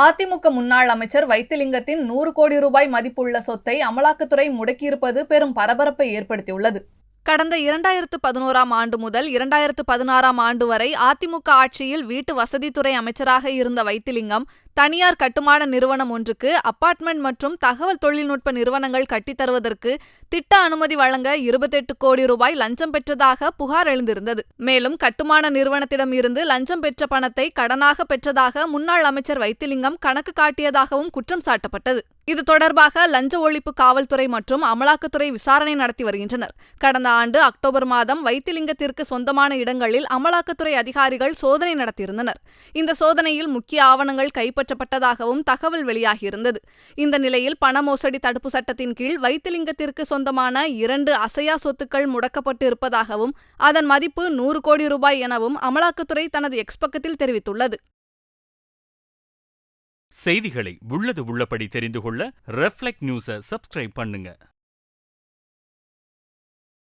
அதிமுக முன்னாள் அமைச்சர் வைத்திலிங்கத்தின் நூறு கோடி ரூபாய் மதிப்புள்ள சொத்தை அமலாக்கத்துறை முடக்கியிருப்பது பெரும் பரபரப்பை ஏற்படுத்தியுள்ளது. கடந்த இரண்டாயிரத்து பதினோராம் ஆண்டு முதல் இரண்டாயிரத்து பதினாறாம் ஆண்டு வரை அதிமுக ஆட்சியில் வீட்டு வசதித்துறை அமைச்சராக இருந்த வைத்திலிங்கம் தனியார் கட்டுமான நிறுவனம் ஒன்றுக்கு அபார்ட்மெண்ட் மற்றும் தகவல் தொழில்நுட்ப நிறுவனங்கள் கட்டித் தருவதற்கு திட்ட அனுமதி வழங்க இருபத்தெட்டு கோடி ரூபாய் லஞ்சம் பெற்றதாக புகார் எழுந்திருந்தது. மேலும் கட்டுமான நிறுவனத்திடம் இருந்து லஞ்சம் பெற்ற பணத்தை கடனாக பெற்றதாக முன்னாள் அமைச்சர் வைத்திலிங்கம் கணக்கு காட்டியதாகவும் குற்றம் சாட்டப்பட்டது. இது தொடர்பாக லஞ்ச ஒழிப்பு காவல்துறை மற்றும் அமலாக்கத்துறை விசாரணை நடத்தி வருகின்றனர். கடந்த ஆண்டு அக்டோபர் மாதம் வைத்திலிங்கத்திற்கு சொந்தமான இடங்களில் அமலாக்கத்துறை அதிகாரிகள் சோதனை நடத்தியிருந்தனர். இந்த சோதனையில் முக்கிய ஆவணங்கள் கைப்பற்ற கைப்பற்றப்பட்டதாகவும் தகவல் வெளியாகியிருந்தது. இந்த நிலையில் பண மோசடி தடுப்பு சட்டத்தின் கீழ் வைத்திலிங்கத்திற்கு சொந்தமான இரண்டு அசையா சொத்துக்கள் முடக்கப்பட்டு இருப்பதாகவும் அதன் மதிப்பு நூறு கோடி ரூபாய் எனவும் அமலாக்கத்துறை தனது எக்ஸ்பக்கத்தில் தெரிவித்துள்ளது. செய்திகளை உள்ளது உள்ளபடி தெரிந்து கொள்ள ரெஃப்ளெக்ட் நியூஸை சப்ஸ்கிரைப் பண்ணுங்க.